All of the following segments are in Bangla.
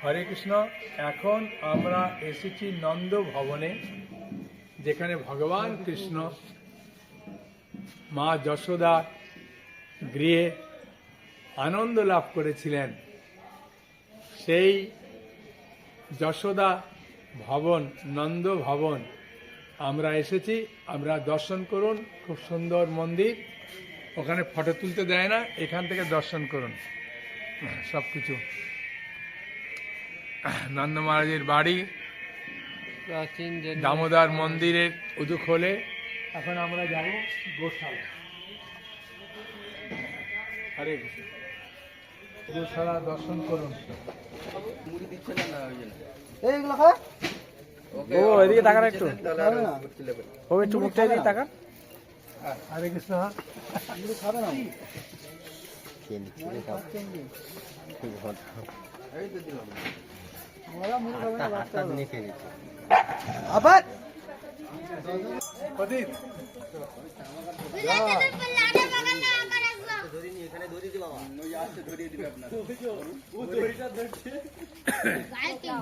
হরে কৃষ্ণ। এখন আমরা এসেছি নন্দ ভবনে, যেখানে ভগবান কৃষ্ণ, মা যশোদা গৃহে আনন্দ লাভ করেছিলেন। সেই যশোদা ভবন, নন্দ ভবন, আমরা এসেছি, আমরা দর্শন করুন, খুব সুন্দর মন্দির। ওখানে ফটো তুলতে দেয় না, এখান থেকে দর্শন করুন। সব কিছু নন্দ মহারাজের বাড়ি প্রাচীন যে দামোদর মন্দিরের উদু খোলে এখন আমরা যাব গোশালা। হরে গোশালা দর্শন করুন। ও এদিকে তাকান একটু। ও একটু মুখটা এদিকে তাকান। হরে কৃষ্ণ। খাবে না আবার?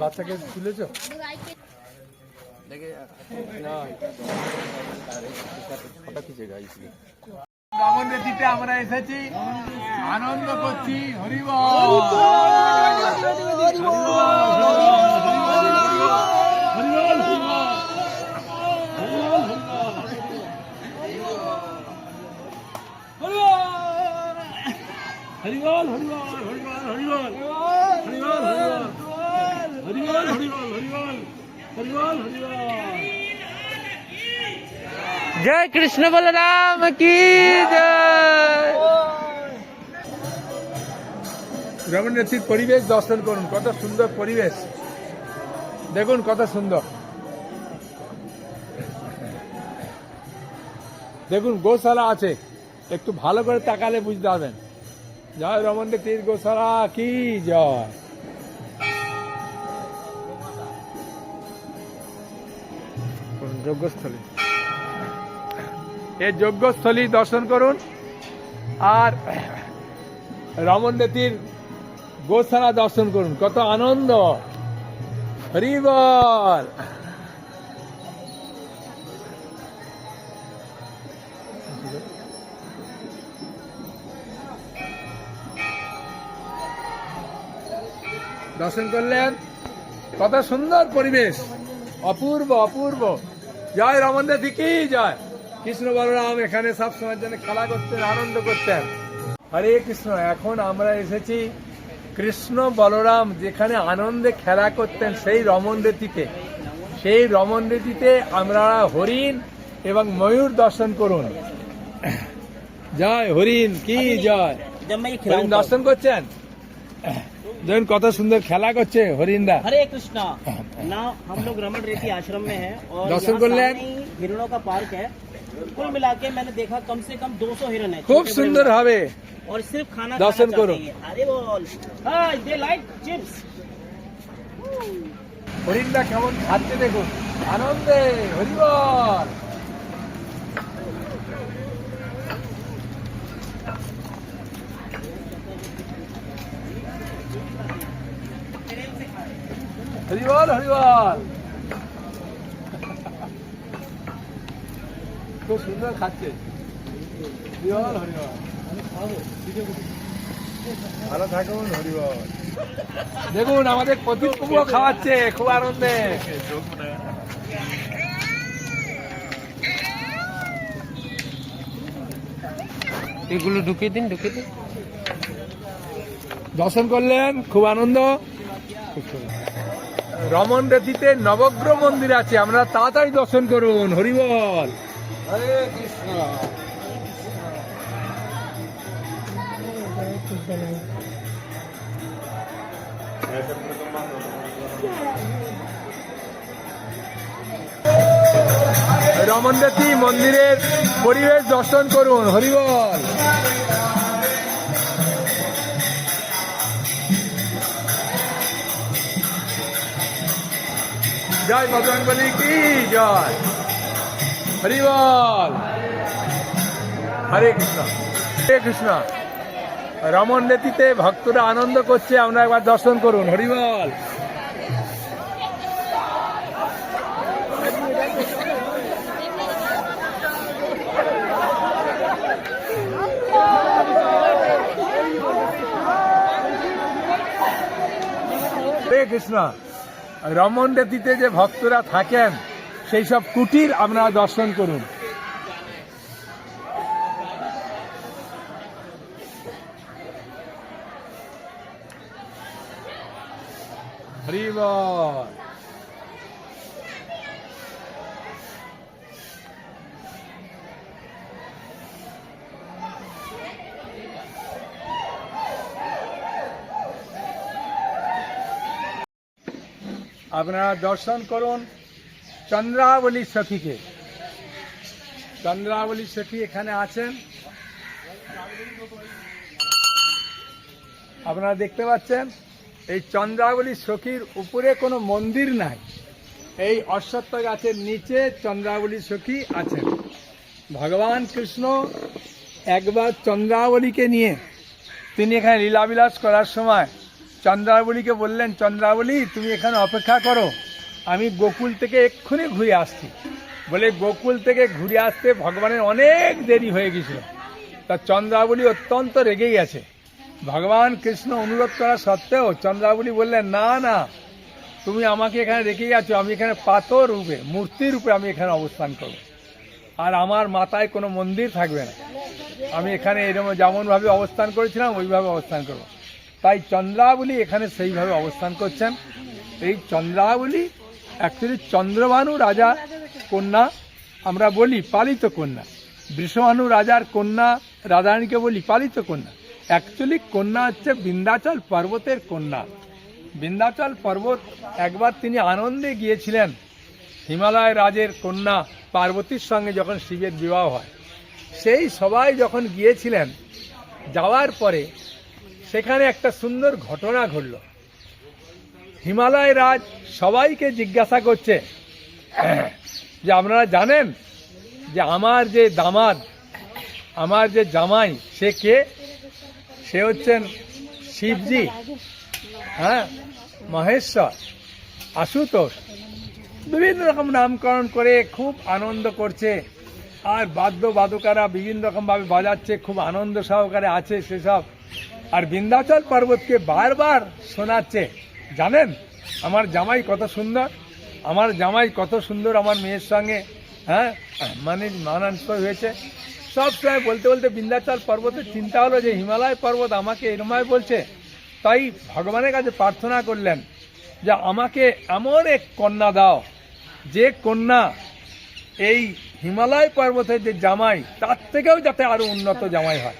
বাচ্চাকে তুলেছ? দেখে না বামন রেতিতে আমরা এসেছি আনন্দ করছি হরিব হরিবল হরিবল হরিবল হরিবল হরিবল হরিবল হরিবল হরিবল হরিবল হরিবল জয় কৃষ্ণ বলরাম কি জয়। রবীন্দ্রনাথের পরিবেশ দর্শন করুন কত সুন্দর পরিবেশ। দেখুন কত সুন্দর। দেখুন গোশালা আছে একটু ভালো করে তাকালে বুঝতে পারবেন। জয় তীর গোশালা কি জয়। যজ্ঞস্থলী এই যজ্ঞস্থলী দর্শন করুন। আর রমন তীর গোশালা দর্শন করুন। কত আনন্দ। হরিবল দর্শন করলেন। কত সুন্দর পরিবেশ। অপূর্ব অপূর্ব। জয় রমন দেবী কি জয়? কৃষ্ণ বলরাম এখানে সব সময়ের জন্য খেলা করতেন আনন্দ করতেন হরে কৃষ্ণ এখন আমরা এসেছি কৃষ্ণ বলরাম যেখানে আনন্দে খেলা করতেন সেই রমনদেতিতে সেই রমনদেতিতে আমরা হরিণ এবং ময়ূর দর্শন করুন জয় হরিণ কি জয় जब मैं ये হরিণ खिलाऊंगा দর্শন করছেন দেখুন কত সুন্দর খেলা করছে হরিণদা हरे कृष्णा ना हम लोग रमन रेती आश्रम में हैं और दर्शन यहाँ कर ले। सामने ही हिरणों का पार्क है कुल मिला के मैंने देखा कम से कम 200 हिरण है খুব छोटे-बड़े সুন্দর हिरण। হবে और सिर्फ खाना दर्शन खाना करो। चाहते हैं। अरे बोल हाँ दे लाइक चिप्स হরিণদা কেমন খাচ্ছে দেখুন আনন্দে হরিবল হরিবল হরিবল খুব সুন্দর খাচ্ছে। হরিবল। ভালো থাকুন হরিবল। দেখুন আমাদের প্রদীপ কুমড়ো খাওয়াচ্ছে খুব আনন্দে। এগুলো ঢুকিয়ে দিন ঢুকিয়ে দিন। দর্শন করলেন খুব আনন্দ। রমন রেতিতে নবগ্রহ মন্দির আছে আমরা তাড়াতাড়ি দর্শন করুন হরিবল। হরে কৃষ্ণ। মন্দিরের পরিবেশ দর্শন করুন হরিবল জয় বজরঙ্গলী কি জয়? হরিবল হরে কৃষ্ণ। হরে কৃষ্ণ। রমন রেতিতে ভক্তরা আনন্দ করছে, আমরা একবার দর্শন করুন। হরিবল হরে কৃষ্ণ। রমন রেতিতে যে ভক্তরা থাকেন সেই সব কুটির আপনারা দর্শন করুন। হরিবল আপনারা দর্শন করুন। চন্দ্রাবলী সখীকে চন্দ্রাবলী সখী এখানে আছেন। আপনারা দেখতে পাচ্ছেন, এই চন্দ্রাবলী সখীর উপরে কোনো মন্দির নাই। এই অশ্বত্থ গাছের নিচে চন্দ্রাবলী সখী আছেন। ভগবান কৃষ্ণ একবার চন্দ্রাবলীকে নিয়ে, তিনি এখানে লীলাবিলাস করার সময় চন্দ্রাবলীকে বললেন, চন্দ্রাবলী, তুমি এখানে অপেক্ষা করো। আমি গোকুল থেকে এক্ষুনি ঘুরে আসছি। বলে গোকুল থেকে ঘুরে আসতে ভগবানের অনেক দেরি হয়ে গেছিল তা চন্দ্রাবলী অত্যন্ত রেগে গেছে। ভগবান কৃষ্ণ অনুরোধ করা সত্ত্বেও চন্দ্রাবলী বললেন, না না, তুমি আমাকে এখানে রেখে গেছো। আমি এখানে পাথর রূপে, মূর্তি রূপে আমি এখানে অবস্থান করব। আর আমার মাথায় কোনো মন্দির থাকবে না। আমি এখানে এরকম যেমনভাবে অবস্থান করেছিলাম, ওইভাবে অবস্থান করব। তাই চন্দ্রাবলী এখানে সেইভাবে অবস্থান করছেন। এই চন্দ্রাবলী অ্যাকচুয়ালি চন্দ্রভানু রাজা কন্যা, আমরা বলি পালিত কন্যা। বৃষভানু রাজার কন্যা, রাধারানীকে বলি পালিত কন্যা। অ্যাকচুয়ালি কন্যা হচ্ছে বিন্ধ্যাচল পর্বতের কন্যা। বিন্ধ্যাচল পর্বত, একবার তিনি আনন্দে গিয়েছিলেন হিমালয় রাজের কন্যা পার্বতীর সঙ্গে যখন শিবের বিবাহ হয়। সেই সবাই যখন গিয়েছিলেন, যাওয়ার পরে সেখানে একটা সুন্দর ঘটনা ঘটল। হিমালয় রাজ সবাইকে জিজ্ঞাসা করছে। যে আপনারা জানেন যে আমার যে দামাদ, আমার যে জামাই, সে কে? সে হচ্ছেন শিবজি হ্যাঁ? মহেশ্বর, আশুতোষ। বিভিন্ন রকম নামকরণ করে খুব আনন্দ করছে। আর বাদ্য বাদকারা বিভিন্ন রকমভাবে বাজাচ্ছে, খুব আনন্দ সহকারে আছে সেসব। আর বিন্ধ্যাচল পর্বতকে বারবার শোনাচ্ছে। জানেন? আমার জামাই কত সুন্দর। আমার জামাই কত সুন্দর আমার মেয়ের সঙ্গে হ্যাঁ? মানে মানানসই হয়েছে। সব সময় বলতে বলতে বিন্ধ্যাচল পর্বতের চিন্তা হলো যে হিমালয় পর্বত আমাকে এরময় বলছে। তাই ভগবানের কাছে প্রার্থনা করলেন যে আমাকে এমন এক কন্যা দাও, যে কন্যা এই হিমালয় পর্বতের যে জামাই, তার থেকেও যাতে আরও উন্নত জামাই হয়।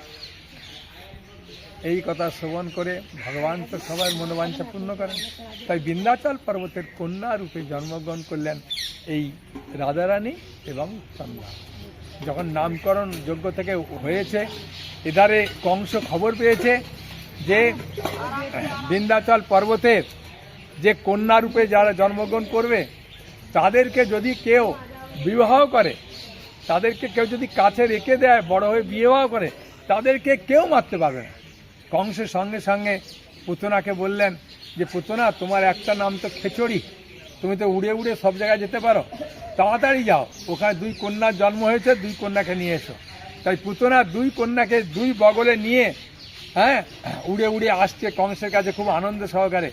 এই কথা শ্রবণ করে ভগবান তো সবার মনোবাঞ্ছা পূর্ণ করেন। তাই বিন্ধ্যাচল পর্বতের কন্যা রূপে জন্মগ্রহণ করলেন এই রাধারানী এবং চন্দ্রা। যখন নামকরণ যোগ্য থেকে হয়েছে, এধারে কংস খবর পেয়েছে যে বিন্ধ্যাচল পর্বতের যে কন্যা রূপে যারা জন্মগ্রহণ করবে, তাদেরকে যদি কেউ বিবাহ করে, তাদেরকে কেউ যদি কাছে রেখে দেয়, বড় হয়ে বিবাহ করে, তাদেরকে কেউ মারতে পারবে না। কংসের সঙ্গে সঙ্গে পুতনাকে বললেন যে, পুতনা, তোমার একটা নাম তো খেচড়ি। তুমি তো উড়ে উড়ে সব জায়গায় যেতে পারো। তাড়াতাড়ি যাও। ওখানে দুই কন্যার জন্ম হয়েছে, দুই কন্যাকে নিয়ে এসো। তাই পুতনা দুই কন্যাকে দুই বগলে নিয়ে হ্যাঁ উড়ে উড়ে আসছে কংসের কাছে খুব আনন্দ সহকারে।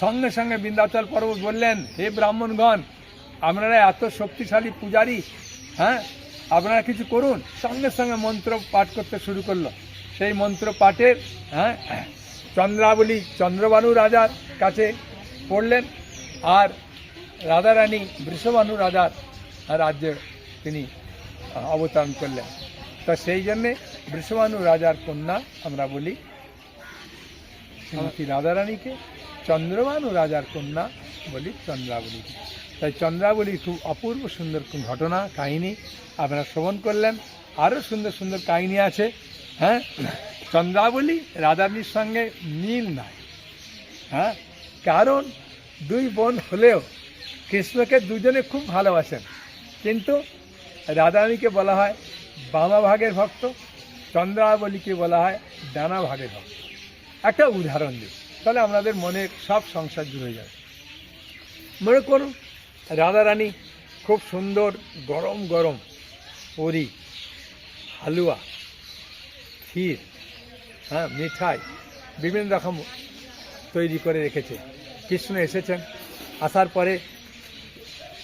সঙ্গে সঙ্গে বিন্ধ্যাচল পর্বত বললেন, হে ব্রাহ্মণগণ, আপনারা এত শক্তিশালী পূজারী হ্যাঁ আপনারা কিছু করুন। সঙ্গে সঙ্গে মন্ত্র পাঠ করতে শুরু করল। সেই মন্ত্র পাঠের হ্যাঁ চন্দ্রাবলী চন্দ্রবানু রাজার কাছে পড়লেন আর রাধারানী বৃষভানু রাজার রাজ্যে তিনি অবতরণ করলেন। তা সেই জন্যে বৃষভানু রাজার কন্যা আমরা বলি শ্রীমতী রাধারানীকে চন্দ্রবানু রাজার কন্যা বলি চন্দ্রাবলীকে তাই চন্দ্রাবলীর খুব অপূর্ব সুন্দর ঘটনা, কাহিনী আপনারা শ্রবণ করলেন। আরও সুন্দর সুন্দর কাহিনী আছে। হ্যাঁ? চন্দ্রাবলী রাধারানীর সঙ্গে মিল নাই হ্যাঁ? কারণ দুই বোন হলেও কৃষ্ণকে দুজনে খুব ভালোবাসেন। কিন্তু রাধারানীকে বলা হয় বামা ভাগের ভক্ত, চন্দ্রাবলীকে বলা হয় ডানা ভাগের ভক্ত। একটা উদাহরণ দিই, তাহলে আমাদের মনে সব সংসার জুড়ে যাবে মনে করুন, রাধারানী খুব সুন্দর গরম গরম পুরি হালুয়া ক্ষীর হ্যাঁ মিঠাই বিভিন্ন রকম তৈরি করে রেখেছে। কৃষ্ণ এসেছেন, আসার পরে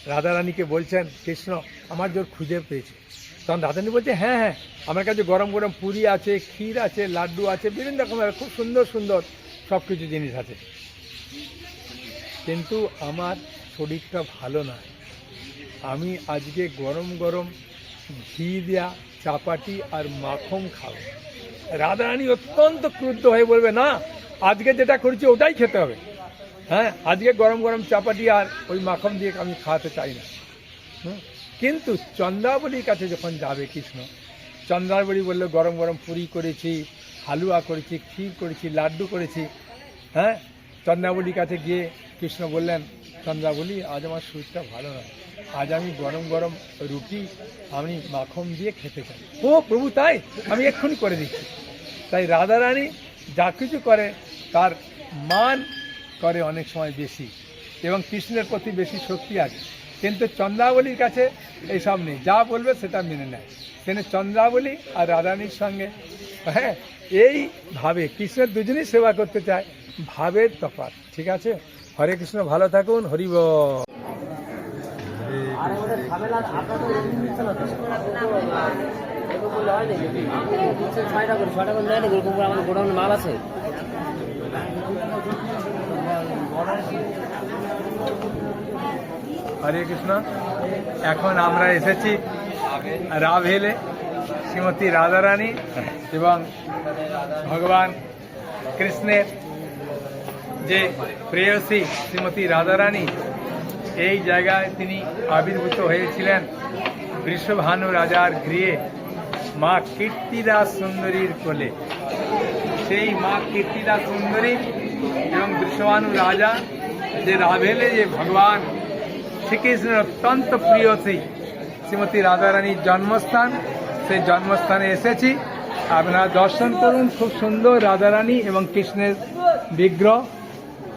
রাধারানীকে বলছেন, কৃষ্ণ, আমার জোর খুঁজে পেয়েছে। তখন রাধারানী বলছে হ্যাঁ হ্যাঁ আমার কাছে গরম গরম পুরি আছে, ক্ষীর আছে, লাড্ডু আছে, বিভিন্ন রকমের খুব সুন্দর সুন্দর সব কিছু জিনিস আছে। কিন্তু আমার শরীরটা ভালো না। আমি আজকে গরম গরম ঘি দেওয়া চাপাটি আর মাখন খাব। রাধারানী অত্যন্ত ক্রুদ্ধ হয়ে বলবে, না, আজকে যেটা করেছি ওটাই খেতে হবে। হ্যাঁ আজকে গরম গরম চাপাটি আর ওই মাখন দিয়ে আমি খাওয়াতে চাই না? কিন্তু চন্দ্রাবলীর কাছে যখন যাবে কৃষ্ণ, চন্দ্রাবলী বলল, গরম গরম পুরি করেছি, হালুয়া করেছি, ক্ষীর করেছি, লাড্ডু করেছি। হ্যাঁ চন্দ্রাবলীর কাছে গিয়ে কৃষ্ণ বললেন, চন্দ্রাবলী, আজ আমার শরীরটা ভালো নয়। আজ আমি গরম গরম রুটি, আমি মাখন দিয়ে খেতে চাই। ও, প্রভু, তাই? আমি এক্ষুনি করে দিচ্ছি। তাই রাধারানী যা কিছু করে, তার মান করে অনেক সময় বেশি। এবং কৃষ্ণের প্রতি বেশি শক্তি আছে। কিন্তু চন্দ্রাবলীর কাছে এইসব নেই। যা বলবে সেটা মেনে নেয়। কিন্তু চন্দ্রাবলী আর রাধারানীর সঙ্গে হ্যাঁ এইভাবে কৃষ্ণের দুজনেই সেবা করতে চায়, ভাবের তফাৎ। ঠিক আছে? হরে কৃষ্ণ, ভালো থাকুন। হরিব মাল আছে? হরে কৃষ্ণ। এখন আমরা এসেছি রাভেলে, শ্রীমতী রাধারানী এবং ভগবান কৃষ্ণের যে প্রেয়সী শ্রীমতী রাধারানী এই জায়গায় তিনি আবির্ভূত হয়েছিলেন বৃষভানু রাজার গৃহে, মা কীর্তিদাস সুন্দরীর কোলে। সেই মা কীর্তিদাস সুন্দরী এবং বৃষভানু রাজা যে রাভেলে যে ভগবান শ্রীকৃষ্ণের অত্যন্ত প্রিয় সেই শ্রীমতী রাধারানীর জন্মস্থান, সেই জন্মস্থানে এসেছি। আপনারা দর্শন করুন, খুব সুন্দর রাধারানী এবং কৃষ্ণের বিগ্রহ।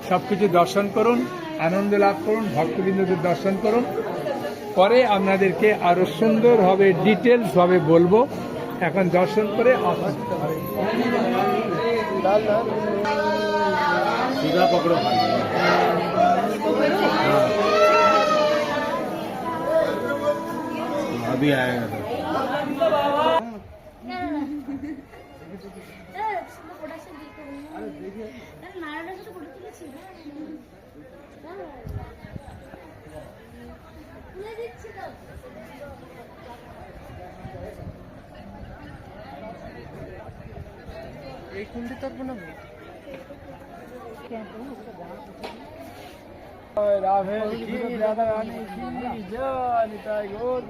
সব কিছু দর্শন করুন। আনন্দ লাভ করুন ভক্তবৃন্দদের দর্শন করুন পরে আপনাদেরকে আরো সুন্দরভাবে ডিটেলসভাবে বলবো এখন দর্শন করে আসুন अभी आएगा এই কুন্ডি তর্প না রাধে জয় নিতাই গৌর